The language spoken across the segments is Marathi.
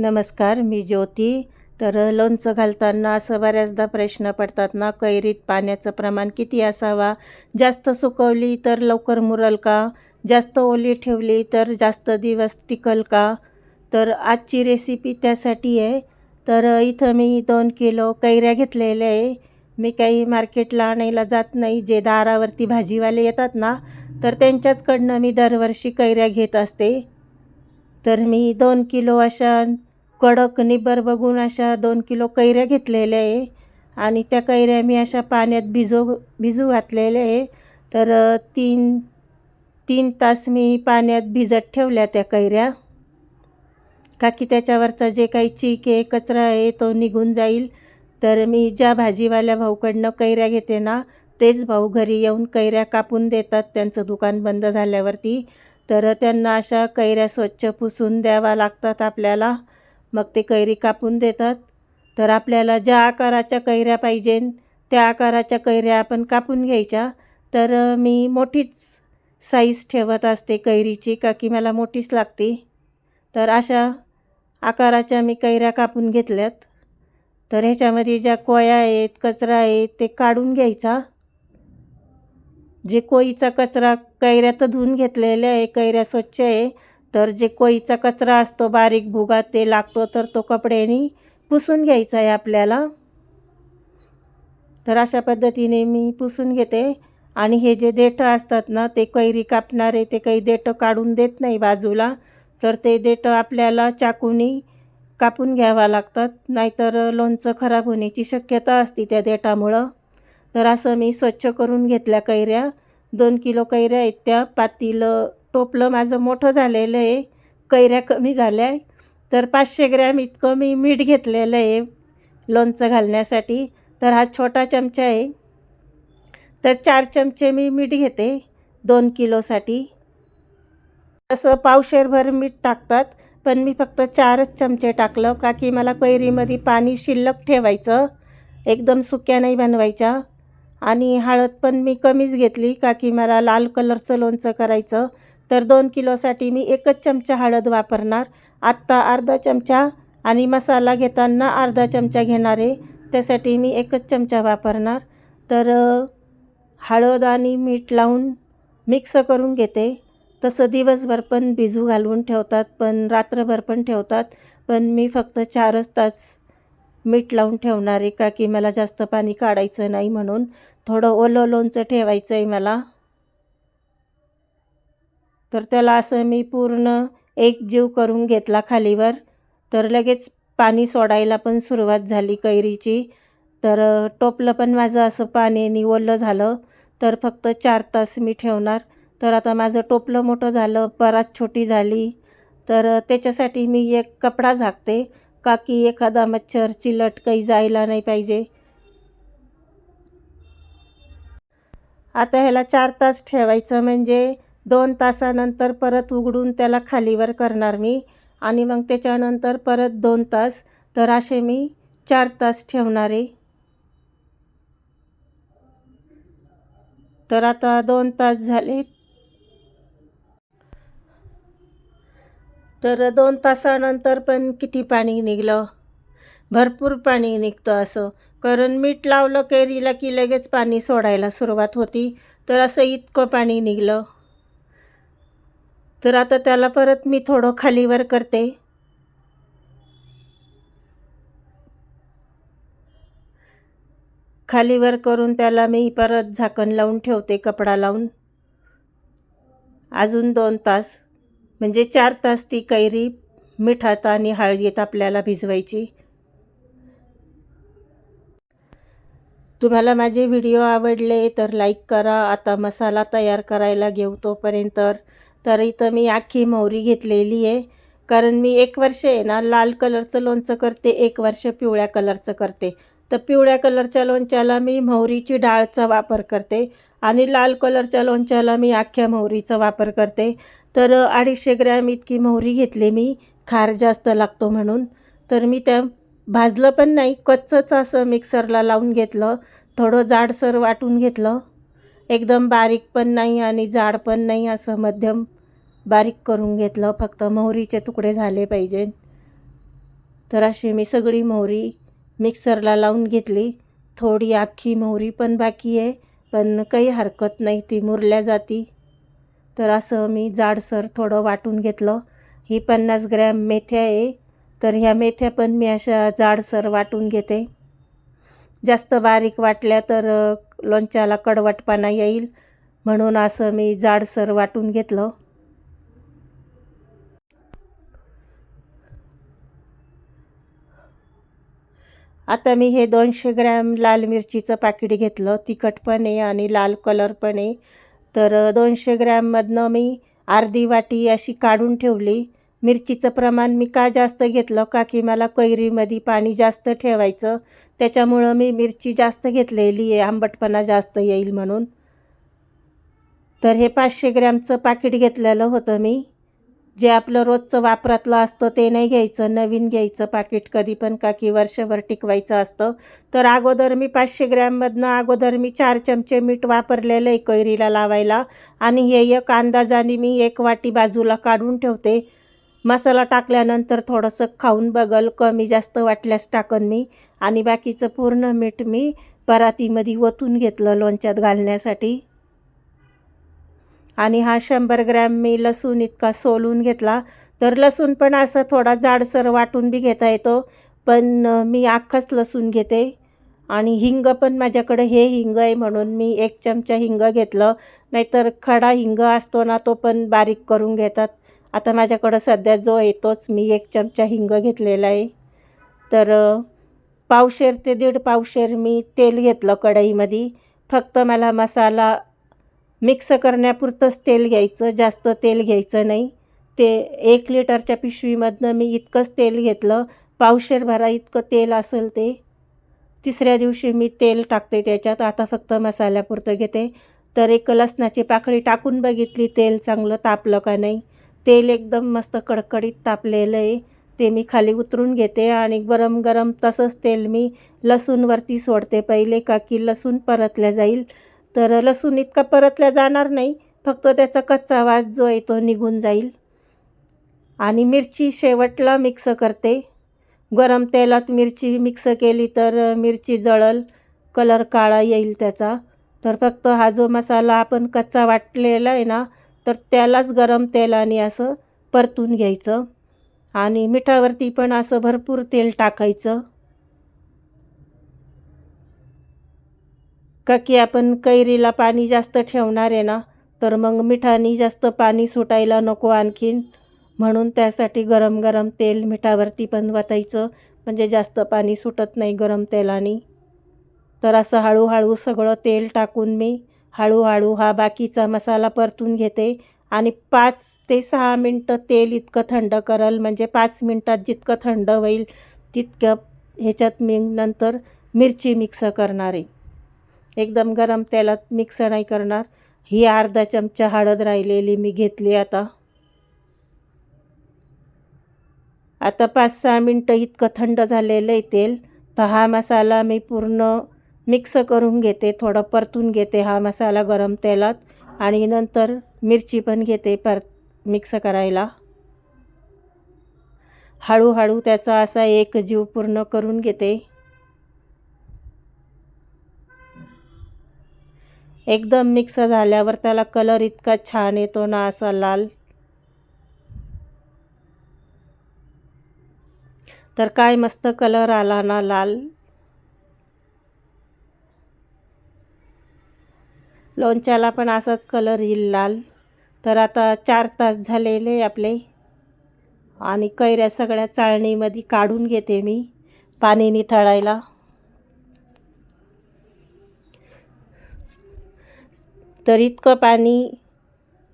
नमस्कार मी ज्योती. तर लोणचं घालताना असं बऱ्याचदा प्रश्न पडतात ना कैरीत पाण्याचं प्रमाण किती असावा? जास्त सुकवली तर लवकर मुरल का? जास्त ओली ठेवली तर जास्त दिवस टिकल का? तर आजची रेसिपी त्यासाठी आहे. तर इथं मी दोन किलो कैऱ्या घेतलेल्या आहे. मी काही मार्केटला आणायला जात नाही जे दारावरती भाजीवाले येतात ना तर त्यांच्याचकडनं मी दरवर्षी कैऱ्या घेत असते. तर मी दोन किलो अशा कडक निबर बघून अशा दोन किलो कैऱ्या घेतलेल्या आहे. आणि त्या कैऱ्या मी अशा पाण्यात भिजो भिजू घातलेल्या आहे. तर तीन तीन तास मी पाण्यात भिजत ठेवल्या त्या कैऱ्या. का की त्याच्यावरचा जे काही चीक आहे कचरा आहे तो निघून जाईल. तर मी ज्या भाजीवाल्या भाऊकडनं कैऱ्या घेते ना तेच भाऊ घरी येऊन कैऱ्या कापून देतात. त्यांचं दुकान बंद झाल्यावरती. तर त्यांना अशा कैऱ्या स्वच्छ पुसून द्यावा लागतात आपल्याला. मग ते कैरी कापून देतात. तर आपल्याला ज्या आकाराच्या कैऱ्या पाहिजे त्या आकाराच्या कैऱ्या आपण कापून घ्यायच्या. तर मी मोठीच साईज ठेवत असते कैरीची का की मला मोठीच लागते. तर अशा आकाराच्या मी कैऱ्या कापून घेतल्यात. तर ह्याच्यामध्ये ज्या कोया आहेत कचरा आहे ते काढून घ्यायचा. जे कोईचा कचरा कैऱ्या तर धुवून घेतलेल्या आहे कैऱ्या स्वच्छ आहे तर जे कोईचा कचरा असतो बारीक भुगा ते लागतो तर तो कपड्याने पुसून घ्यायचा आहे आपल्याला. तर अशा पद्धतीने मी पुसून घेते. आणि हे जे देठं असतात ना ते कैरी कापणारे ते काही देठं काढून देत नाही बाजूला. तर ते देठं आपल्याला चाकूनी कापून घ्यावा लागतात. नाहीतर लोणचं खराब होण्याची शक्यता असते त्या देठामुळं. तर असं मी स्वच्छ करून घेतल्या कैऱ्या. दोन किलो कैऱ्या आहेत त्या. पातीलं टोपलं माझं मोठं झालेलं आहे. कैऱ्या कमी झाल्या आहे तर पाचशे ग्रॅम इतकं मी मीठ घेतलेलं आहे लोणचं घालण्यासाठी. तर हा छोटा चमचा आहे. तर चार चमचे मी मीठ घेते दोन किलोसाठी. तसं पावशेरभर मीठ टाकतात पण मी फक्त चारच चमचे टाकलं का की मला कैरीमध्ये पाणी शिल्लक ठेवायचं एकदम सुक्या नाही बनवायच्या. आणि हळद पण मी कमीच घेतली का की मला लाल कलरचं लोणचं करायचं. तर दोन किलोसाठी मी एकच चमचा हळद वापरणार. आत्ता अर्धा चमचा आणि मसाला घेताना अर्धा चमचा घेणार आहे त्यासाठी मी एकच चमचा वापरणार. तर हळद आणि मीठ लावून मिक्स करून घेते. तसं दिवसभर पण भिजू घालून ठेवतात पण रात्रभर पण ठेवतात. पण मी फक्त चारच तास मीठ लावून ठेवणार आहे का की मला जास्त पाणी काढायचं नाही म्हणून. थोडं ओलं लोणचं ठेवायचं आहे मला. तर त्याला असं मी पूर्ण एक जीव करून घेतला खालीवर. तर लगेच पाणी सोडायला पण सुरुवात झाली कैरीची. तर टोपलं पण माझं असं पाण्याने ओलं झालं. तर फक्त चार तास मी ठेवणार. तर आता माझं टोपलं मोठं झालं परात छोटी झाली. तर त्याच्यासाठी मी एक कपडा झाकते का की एखादा मच्छर चिलट काही जायला नाही पाहिजे. आता ह्याला चार तास ठेवायचं म्हणजे दोन तासानंतर परत उघडून त्याला खालीवर करणार मी. आणि मग त्याच्यानंतर परत दोन तास तर असे मी चार तास ठेवणार. आहे तर आता दोन तास झाले. तर दोन तासानंतर पण किती पाणी निघलं? भरपूर पाणी निघतं असं. कारण मीठ लावलं कैरीला की लगेच पाणी सोडायला सुरुवात होती. तर असं इतकं पाणी निघलं. तर आता त्याला परत मी थोडं खालीवर करते. खालीवर करून त्याला मी परत झाकण लावून ठेवते कपडा लावून. अजून दोन तास म्हणजे चार तास ती कैरी मिठात आणि हळदीत आपल्याला भिजवायची. तुम्हाला माझे व्हिडिओ आवडले तर लाईक करा. आता मसाला तयार करायला घेऊ तोपर्यंत तर इथं मी आखी मोहरी घेतलेली आहे. कारण मी एक वर्ष आहे ना लाल कलरचं लोणचं करते एक वर्ष पिवळ्या कलरचं करते. तर पिवळ्या कलरच्या लोणच्याला मी मोहरीची डाळचा वापर करते आणि लाल कलरच्या लोणच्याला मी अख्ख्या मोहरीचा वापर करते. तर अडीचशे ग्रॅम इतकी मोहरी घेतली मी खार जास्त लागतो म्हणून. तर मी त्या भाजलं पण नाही कच्चंच असं मिक्सरला लावून घेतलं थोडं जाडसर वाटून घेतलं. एकदम बारीक पण नाही आणि जाड पण नाही असं मध्यम बारीक करून घेतलं. फक्त मोहरीचे तुकडे झाले पाहिजे. तर अशी मी सगळी मोहरी मिक्सरला लावून घेतली. थोडी अख्खी मोहरी पण बाकी आहे पण काही हरकत नाही ती मुरल्या जाती. तर असं मी जाडसर थोडं वाटून घेतलं. ही पन्नास ग्रॅम मेथ्या आहे तर ह्या मेथ्या पण मी अशा जाडसर वाटून घेते. जास्त बारीक वाटल्या तर लोणच्याला कडवटपणा येईल म्हणून असं मी जाडसर वाटून घेतलं. आता मी हे दोनशे ग्रॅम लाल मिरचीचं पाकिट घेतलं. तिखट पण आहे आणि लाल कलर पण आहे. तर दोनशे ग्रॅममधनं मी अर्धी वाटी अशी काढून ठेवली. मिरचीचं प्रमाण मी का जास्त घेतलं? का की मला कैरीमध्ये पाणी जास्त ठेवायचं? त्याच्यामुळं मी मिरची जास्त घेतलेली आहे आंबटपणा जास्त येईल म्हणून. तर हे पाचशे ग्रॅमचं पाकिट घेतलेलं होतं मी. जे आपलं रोजचं वापरातलं असतं ते नाही घ्यायचं नवीन घ्यायचं पाकिट कधी पण का की वर्षभर टिकवायचं असतं. तर अगोदर मी पाचशे ग्रॅममधनं अगोदर मी चार चमचे मीठ वापरलेलं आहे कैरीला लावायला. आणि हे एक अंदाजाने मी एक वाटी बाजूला काढून ठेवते. मसाला टाकल्यानंतर थोडंसं खाऊन बघल कमी जास्त वाटल्यास टाकन मी. आणि बाकीचं पूर्ण मीठ मी परातीमध्ये ओतून घेतलं लोणच्यात घालण्यासाठी. आणि हा शंभर ग्रॅम मी लसूण इतका सोलून घेतला. तर लसूण पण असं थोडा जाडसर वाटून बी घेता येतो पण मी अख्खाच लसूण घेते. आणि हिंग पण माझ्याकडे हे हिंग आहे म्हणून मी एक चमचा हिंग घेतलं. नाहीतर खडा हिंग असतो ना तो पण बारीक करून घेतात. आता माझ्याकडं सध्या जो येतोच मी एक चमचा हिंग घेतलेला आहे. तर पावशेर ते दीड पावशेर मी तेल घेतलं कढईमध्ये. फक्त मला मसाला मिक्स करण्यापुरतंच तेल घ्यायचं जास्त तेल घ्यायचं नाही. ते एक लिटरच्या पिशवीमधनं मी इतकंच तेल घेतलं. पावशेर भरा इतकं तेल असेल ते. तिसऱ्या दिवशी मी तेल टाकते त्याच्यात. आता फक्त मसाल्यापुरतं घेते. तर एक लसणाची पाकळी टाकून बघितली तेल चांगलं तापलं का नाही. तेल एकदम मस्त कडकडीत तापलेलं आहे. ते मी खाली उतरून घेते आणि गरम गरम तसंच तेल मी लसूणवरती सोडते. पहिले का की लसूण परतल्या जाईल. तर लसूण इतका परतल्या जाणार नाही. फक्त त्याचा कच्चा वास जो आहे तो निघून जाईल. आणि मिरची शेवटला मिक्स करते. गरम तेलात मिरची मिक्स केली तर मिरची जळल कलर काळा येईल त्याचा. तर फक्त हा जो मसाला आपण कच्चा वाटलेला आहे ना तर त्यालाच गरम तेलाने असं परतून घ्यायचं. आणि मिठावरती पण असं भरपूर तेल टाकायचं. का की आपण कैरीला पाणी जास्त ठेवणार आहे ना तर मग मिठाने जास्त पाणी सुटायला नको आणखीन. म्हणून त्यासाठी गरम गरम तेल मिठावरती पण वतायचं. म्हणजे जास्त पाणी सुटत नाही गरम तेलाने. तर असं हळूहळू सगळं तेल टाकून मी हळूहळू हा बाकीचा मसाला परतून घेते आणि पाच ते सहा मिनटं तेल इतकं थंड करल म्हणजे पाच मिनटात जितकं थंड होईल तितकं ह्याच्यात मी नंतर मिरची मिक्स करणार आहे. एकदम गरम तेलात मिक्स नाही करणार. ही अर्धा चमचा हळद राहिलेली मी घेतली आता. आता पाच सहा मिनटं इतकं थंड झालेलं आहे तेल. तर हा मसाला मी पूर्ण मिक्स करून घेते थोडं परतून घेते हा मसाला गरम तेलात आणि नंतर मिरची पण घेते पर मिक्स करायला. हळूहळू त्याचा असा एक जीव पूर्ण करून घेते. एकदम मिक्स झाल्यावर त्याला कलर इतका छान येतो ना असा लाल. तर काय मस्त कलर आला ना लाल. लोणच्याला पण असाच कलर येईल लाल. तर आता चार तास झालेले आपले. आणि कैऱ्या सगळ्या चाळणीमध्ये काढून घेते मी पाणी निथळायला तर इतकं पाणी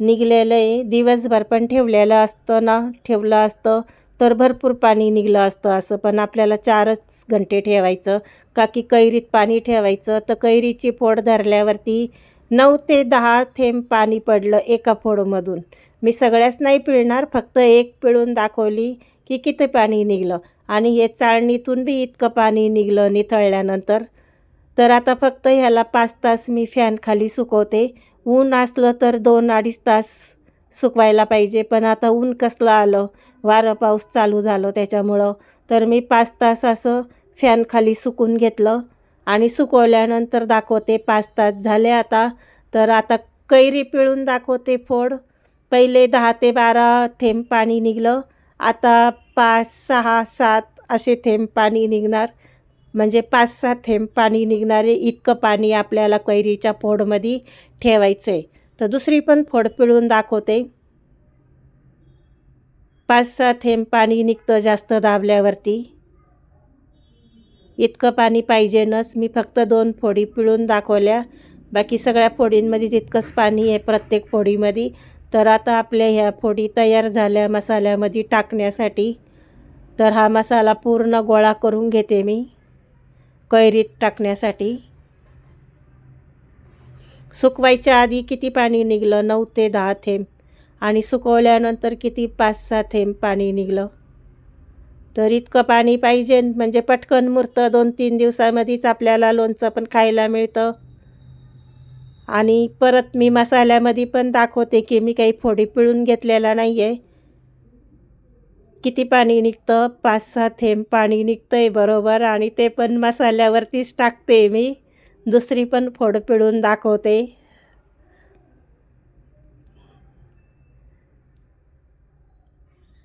निघलेलं आहे. दिवसभर पण ठेवलेलं असतं ना ठेवलं असतं तर भरपूर पाणी निघलं असतं असं. पण आपल्याला चारच घंटे ठेवायचं. का की कैरीत पाणी ठेवायचं. तर कैरीची फोड धरल्यावरती नऊ ते दहा थेंब पाणी पडलं एका फोडमधून. मी सगळ्याच नाही पिळणार फक्त एक पिळून दाखवली की किती पाणी निघलं. आणि हे चाळणीतून बी इतकं पाणी निघलं निथळल्यानंतर. तर आता फक्त ह्याला पाच तास मी फॅन खाली सुकवते. ऊन असलं तर दोन अडीच तास सुकवायला पाहिजे पण आता ऊन कसलं आलं? वारं पाऊस चालू झालं त्याच्यामुळं. तर मी पाच तास असं फॅन खाली सुकून घेतलं. आणि सुकवल्यानंतर दाखवते पाच तास झाले आता. तर आता कैरी पिळून दाखवते फोड. पहिले दहा ते बारा थेंब पाणी निघलं. आता पाच सहा सात असे थेंब पाणी निघणार. म्हणजे पाच सहा थेंब पाणी निघणारे इतकं पाणी आपल्याला कैरीच्या फोडमध्ये ठेवायचं. आहे तर दुसरी पण फोड पिळून दाखवते. पाच सहा थेंब पाणी निघतं जास्त दाबल्यावरती. इतकं पाणी पाहिजेनच. मी फक्त दोन फोडी पिळून दाखवल्या. बाकी सगळ्या फोडींमध्ये तितकंच पाणी आहे प्रत्येक फोडीमध्ये. तर आता आपल्या ह्या फोडी तयार झाल्या मसाल्यामध्ये टाकण्यासाठी. तर हा मसाला पूर्ण गोळा करून घेते मी कैरीत टाकण्यासाठी. सुकवायच्या आधी किती पाणी निघलं? नऊ ते दहा थेंब. आणि सुकवल्यानंतर किती? पाच सहा थेंब पाणी निघलं? तर इतकं पाणी पाहिजे म्हणजे पटकन मुरतं दोन तीन दिवसामध्येच आपल्याला लोणचं पण खायला मिळतं. आणि परत मी मसाल्यामध्ये पण दाखवते की मी काही फोडी पिळून घेतलेला नाही आहे किती पाणी निघतं? पाच सहा थेंब पाणी निघतं आहे बरोबर आणि ते पण मसाल्यावरतीच टाकते मी. दुसरी पण फोड पिळून दाखवते.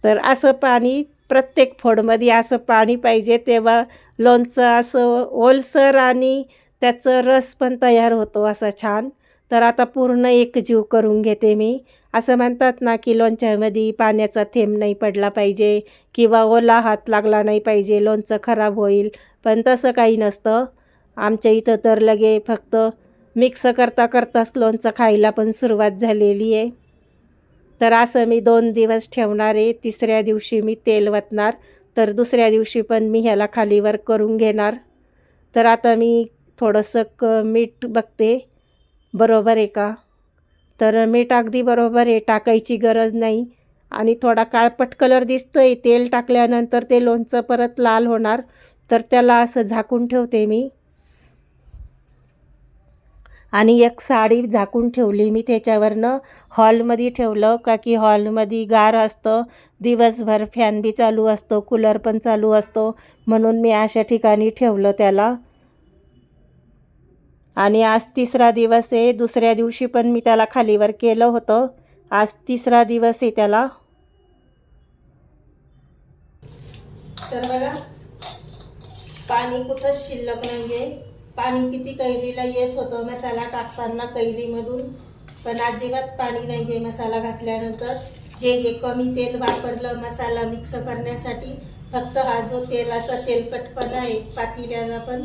तर असं पाणी प्रत्येक फोडमध्ये असं पाणी पाहिजे तेव्हा लोणचं असं ओलसर आणि त्याचं रस पण तयार होतो असा छान. तर आता पूर्ण एकजीव करून घेते मी. असं म्हणतात ना की लोणच्यामध्ये पाण्याचा थेंब नाही पडला पाहिजे किंवा ओला हात लागला नाही पाहिजे लोणचं खराब होईल. पण तसं काही नसतं. आमच्या इथं तर लगे फक्त मिक्स करता करताच लोणचं खायला पण सुरुवात झालेली आहे. तर असं मी दोन दिवस ठेवणार आहे. तिसऱ्या दिवशी मी तेल वतणार तर दुसऱ्या दिवशी पण मी ह्याला खालीवर करून घेणार. तर आता मी थोडंसं क मीठ बघते. बरोबर आहे का? तर मीठ अगदी बरोबर आहे टाकायची गरज नाही. आणि थोडा काळपट कलर दिसतो आहे तेल टाकल्यानंतर ते लोणचं परत लाल होणार. तर त्याला असं झाकून ठेवते मी. आणि एक साडी झाकून ठेवली. मी त्याच्यावरनं हॉलमध्ये ठेवलं का की हॉलमध्ये गार असतं. दिवसभर फॅन बी चालू असतो कूलर पण चालू असतो. म्हणून मी अशा ठिकाणी ठेवलं त्याला. आणि आज तिसरा दिवस आहे. दुसऱ्या दिवशी पण मी त्याला खालीवर केलं होतं. आज तिसरा दिवस आहे त्याला. तर बघा पाणी कुठंच शिल्लक नाही आहे पाणी किती कैरीला येत होतं? मसाला टाकताना कैरीमधून पण अजिबात पाणी नाही आहे मसाला घातल्यानंतर. जे हे कमी तेल वापरलं मसाला मिक्स करण्यासाठी फक्त हा जो तेलाचा तेलकटपणा आहे पातील्याला पण.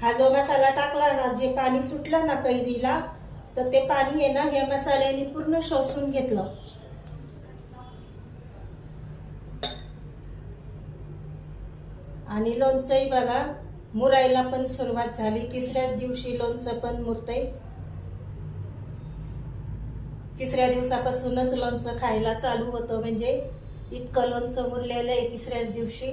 हा जो मसाला टाकला ना जे पाणी सुटलं ना कैरीला तर ते पाणी आहे ना हे मसाल्याने पूर्ण शोषून घेतलं. आणि लोणचंही बघा मुरायला पण सुरुवात झाली. तिसऱ्याच दिवशी लोणचं पण मुरतंय. तिसऱ्या दिवसापासूनच लोणचं खायला चालू होतं. म्हणजे इतकं लोणचं मुरलेलं आहे तिसऱ्याच दिवशी.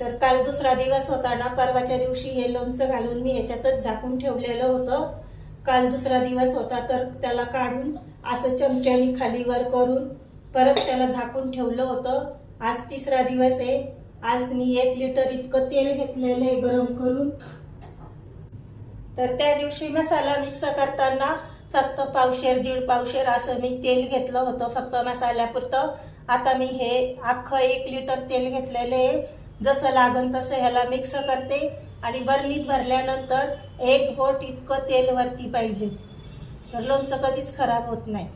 तर काल दुसरा दिवस होता ना परवाच्या दिवशी हे लोणचं घालून मी ह्याच्यातच झाकून ठेवलेलं होतं. काल दुसरा दिवस होता तर त्याला काढून असं चमच्यानी खालीवर करून परत त्याला झाकून ठेवलं होतं. आज तिसरा दिवस आहे. आज मी एक लिटर इतकं तेल घेतलेलं आहे गरम करून. तर त्या दिवशी मसाला मिक्स करताना फक्त पावशेर दीड पावशेर असं मी तेल घेतलं होतं फक्त मसाल्यापुरतं. आता मी हे अख्खं एक लिटर तेल घेतलेलं आहे. जसं लागन तसं ह्याला मिक्स करते. आणि बर्मीत भरल्यानंतर एक बोट इतकं तेल वरती पाहिजे. तर लोणचं कधीच खराब होत नाही.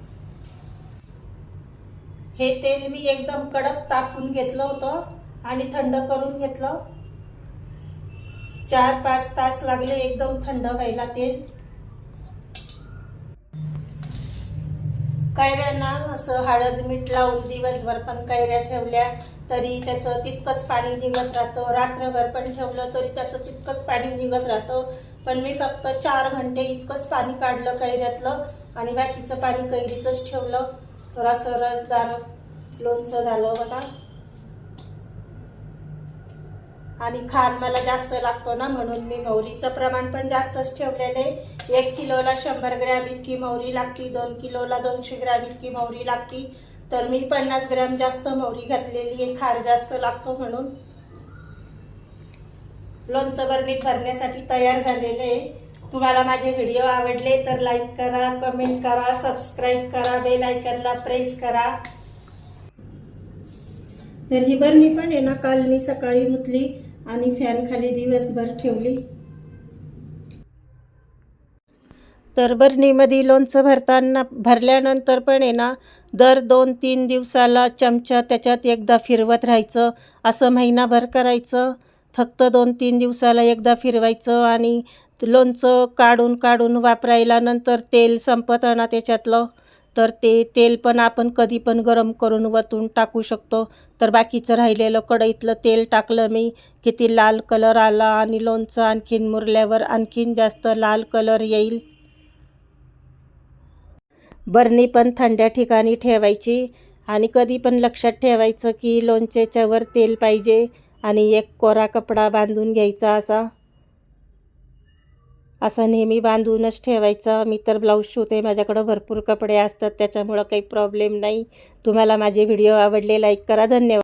हे तेल मी एकदम कडक तापून घेतलं होतं आणि थंड करून घेतलं. चार पाच तास लागले एकदम थंड व्हायला तेल. कैऱ्यांना असं हळद मीठ लावून दिवसभर पण कैऱ्या ठेवल्या तरी त्याचं तितकंच पाणी निघत राहतं. रात्रभर पण ठेवलं तरी त्याचं तितकंच पाणी निघत राहतं. पण मी फक्त चार घंटे इतकंच पाणी काढलं कैऱ्यातलं आणि बाकीचं पाणी कैरीतच ठेवलं. तर रसदार लोणचं झालं बघा. आणि खार मला जास्त लागतो ना म्हणून मी मोहरीचं प्रमाण पण जास्तच ठेवलेलं आहे. एक किलोला शंभर ग्रॅम इतकी मोहरी लागती दोन किलोला दोनशे ग्रॅम इतकी मोहरी लागती. तर मी पन्नास ग्रॅम जास्त मोहरी घातलेली आहे खार जास्त लागतो म्हणून. लोणचं बरणीत भरण्यासाठी तयार झालेले आहे. तुम्हाला माझे व्हिडिओ आवडले तर लाईक करा कमेंट करा सबस्क्राईब करा बेल आयकनला प्रेस करा. तर ही बरणी पण आहे ना काल मी सकाळी धुतली आणि फॅन खाली दिवसभर ठेवली. तर बरणीमध्ये लोणचं भरताना भरल्यानंतर पण आहे ना दर दोन तीन दिवसाला चमचा त्याच्यात एकदा फिरवत राहायचं असं महिनाभर करायचं. फक्त दोन तीन दिवसाला एकदा फिरवायचं आणि लोणचं काढून काढून वापरायला नंतर तेल संपत ना त्याच्यातलं तर ते तेल पण आपण कधी पण गरम करून वतून टाकू शकतो. तर बाकीचं राहिलेलं कढईतलं तेल टाकलं मी किती लाल कलर आला आणि लोणचं आणखीन मुरल्यावर आणखीन जास्त लाल कलर येईल. बरणी पण थंड्या ठिकाणी ठेवायची आणि कधी पण लक्षात ठेवायचं की लोणच्याच्यावर तेल पाहिजे. आणि एक कोरा कपडा बांधून घ्यायचा असा. असा नेहमी बांधूनच ठेवायचा. मी तर ब्लाऊज शिवते. माझ्याकडं भरपूर कपडे असतात. त्याच्यामुळं काही प्रॉब्लेम नाही. तुम्हाला माझे व्हिडिओ आवडले लाईक करा. धन्यवाद.